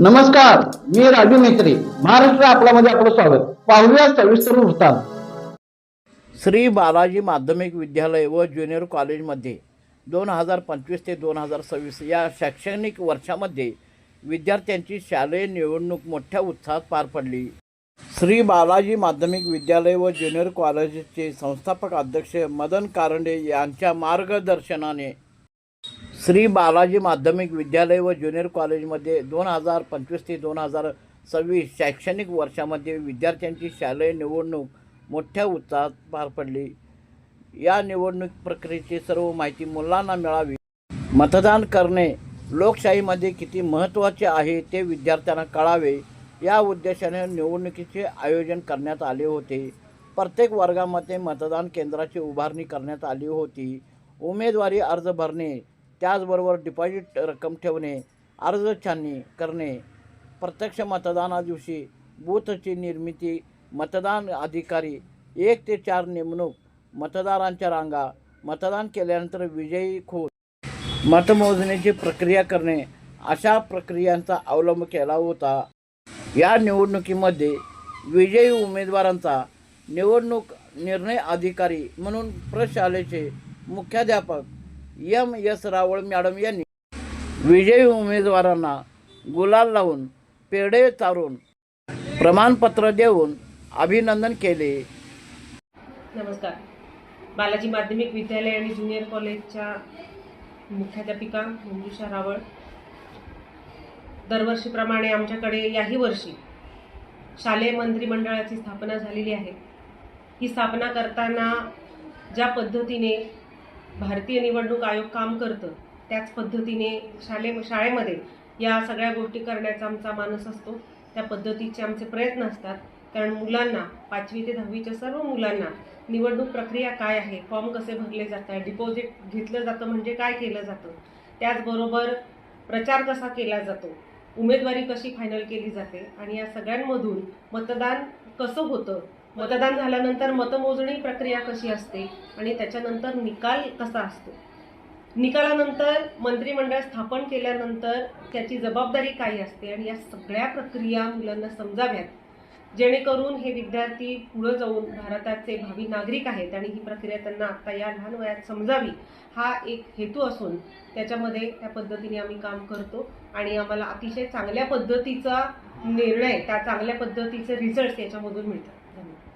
नमस्कार मी राजू मेत्री महाराष्ट्र आपल्यामध्ये आपलं स्वागत. पाहूया सविस्तर वृत्तांत. श्री बालाजी माध्यमिक विद्यालय व ज्युनियर कॉलेजमध्ये दोन हजार पंचवीस ते दोन हजार सव्वीस या शैक्षणिक वर्षामध्ये विद्यार्थ्यांची शालेय निवडणूक मोठ्या उत्साहात पार पडली. श्री बालाजी माध्यमिक विद्यालय व ज्युनियर कॉलेजचे संस्थापक अध्यक्ष मदन कारंडे यांच्या मार्गदर्शनाने श्री बालाजी माध्यमिक विद्यालय व ज्युनियर कॉलेजमध्ये दोन हजार पंचवीस ते दोन हजार सव्वीस शैक्षणिक वर्षामध्ये विद्यार्थ्यांची शालेय निवडणूक मोठ्या उत्साहात पार पडली. या निवडणूक प्रक्रियेची सर्व माहिती मुलांना मिळावी. मतदान करणे लोकशाहीमध्ये किती महत्त्वाचे आहे ते विद्यार्थ्यांना कळावे. या उद्देशाने निवडणुकीचे आयोजन करण्यात आले होते. प्रत्येक वर्गामध्ये मतदान केंद्राची उभारणी करण्यात आली होती. उमेदवारी अर्ज भरणे त्याचबरोबर डिपॉझिट रक्कम ठेवणे अर्ज छाननी करणे प्रत्यक्ष मतदाना दिवशी बूथची निर्मिती मतदान अधिकारी एक ते चार नेमणूक मतदारांच्या रांगा मतदान केल्यानंतर विजयी खोत मतमोजणीची प्रक्रिया करणे अशा प्रक्रियांचा अवलंब केला होता. या निवडणुकीमध्ये विजयी उमेदवारांचा निवडणूक निर्णय अधिकारी म्हणून प्रशालेचे मुख्याध्यापक एम एस रावळ मॅडम यांनी विजयी उमेदवारांना गुलाल लावून पेढे चारून प्रमाणपत्र देऊन अभिनंदन केले. नमस्कार. बालाजी माध्यमिक विद्यालय आणि ज्युनियर कॉलेजच्या मुख्याध्यापिका मंजुषा रावळ. दरवर्षीप्रमाणे आमच्याकडे याही वर्षी शालेय मंत्रिमंडळाची स्थापना झालेली आहे. ही स्थापना करताना ज्या पद्धतीने भारतीय निवडणूक आयोग काम करतं त्याच पद्धतीने शाले शाळेमध्ये या सगळ्या गोष्टी करण्याचा आमचा मानस असतो. त्या पद्धतीचे आमचे प्रयत्न असतात. कारण मुलांना पाचवी ते दहावीच्या सर्व मुलांना निवडणूक प्रक्रिया काय आहे फॉर्म कसे भरले जातात डिपॉझिट घेतलं जातं म्हणजे काय केलं जातं त्याचबरोबर प्रचार कसा केला जातो उमेदवारी कशी फायनल केली जाते आणि या सगळ्यांमधून मतदान कसं होतं मतदान झाल्यानंतर मतमोजणी प्रक्रिया कशी असते आणि त्याच्यानंतर निकाल कसा असतो? निकालानंतर मंत्रिमंडळ स्थापन केल्यानंतर त्याची जबाबदारी काय असते आणि या सगळ्या प्रक्रिया मुलांना समजाव्यात जेणेकरून हे विद्यार्थी पुढं जाऊन भारताचे भावी नागरिक आहेत आणि ही प्रक्रिया त्यांना आता या लहान वयात समजावी हा एक हेतू असून त्याच्यामध्ये त्या पद्धतीने आम्ही काम करतो आणि आम्हाला अतिशय चांगल्या पद्धतीचा निर्णय त्या चांगल्या पद्धतीचे रिझल्ट याच्यामधून मिळतात. 神。